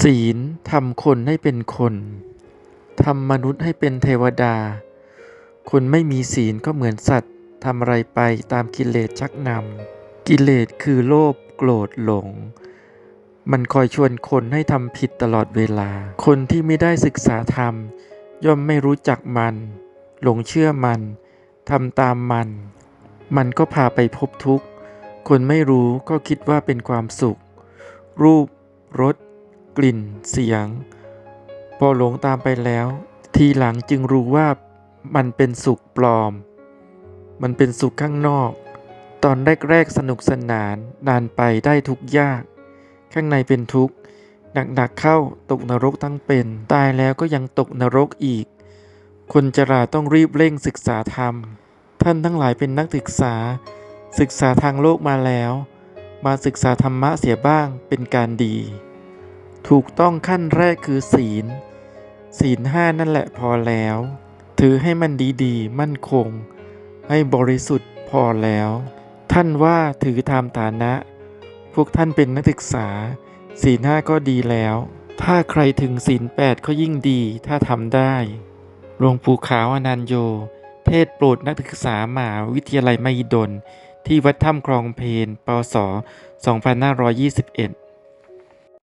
ศีลทำคนให้เป็นคนทำมนุษย์ให้เป็นเทวดา คนไม่มีศีลก็เหมือนสัตว์ทำอะไรไปตามกิเลสชักนำกิเลสคือโลภโกรธหลง มันคอยชวนคนให้ทำผิดตลอดเวลา คนที่ไม่ได้ศึกษาธรรม ย่อมไม่รู้จักมัน หลงเชื่อมันทำตามมัน มันก็พาไปพบทุกข์ คนไม่รู้ก็คิดว่าเป็นความสุข รูปรส กลิ่น เสียง พอหลงตามไปแล้ว ทีหลังจึงรู้ว่ามันเป็นสุขปลอม มันเป็นสุขข้างนอก ตอนแรกๆสนุกสนานนานไปได้ทุกยาก ข้างในเป็นทุกข์หนักๆเข้าตกนรกทั้งเป็น ตายแล้วก็ยังตกนรกอีก คนจราต้องรีบเร่งศึกษาธรรม ท่านทั้งหลายเป็นนักศึกษา ศึกษาทางโลกมาแล้ว มาศึกษาธรรมะเสียบ้างเป็นการดี ถูกต้องขั้นแรกคือศีล ศีลห้านั่นแหละพอแล้ว ถือให้มันดีๆ มั่นคง ให้บริสุทธิ์พอแล้ว ท่านว่าถือตามฐานะ พวกท่านเป็นนักศึกษา ศีลห้าก็ดีแล้ว ถ้าใครถึงศีลแปดก็ยิ่งดีถ้าทำได้หลวงปู่ขาวอนันโย เทศโปรดนักศึกษามหาวิทยาลัยมหิดล ที่วัดถ้ำคลองเพนปศ2521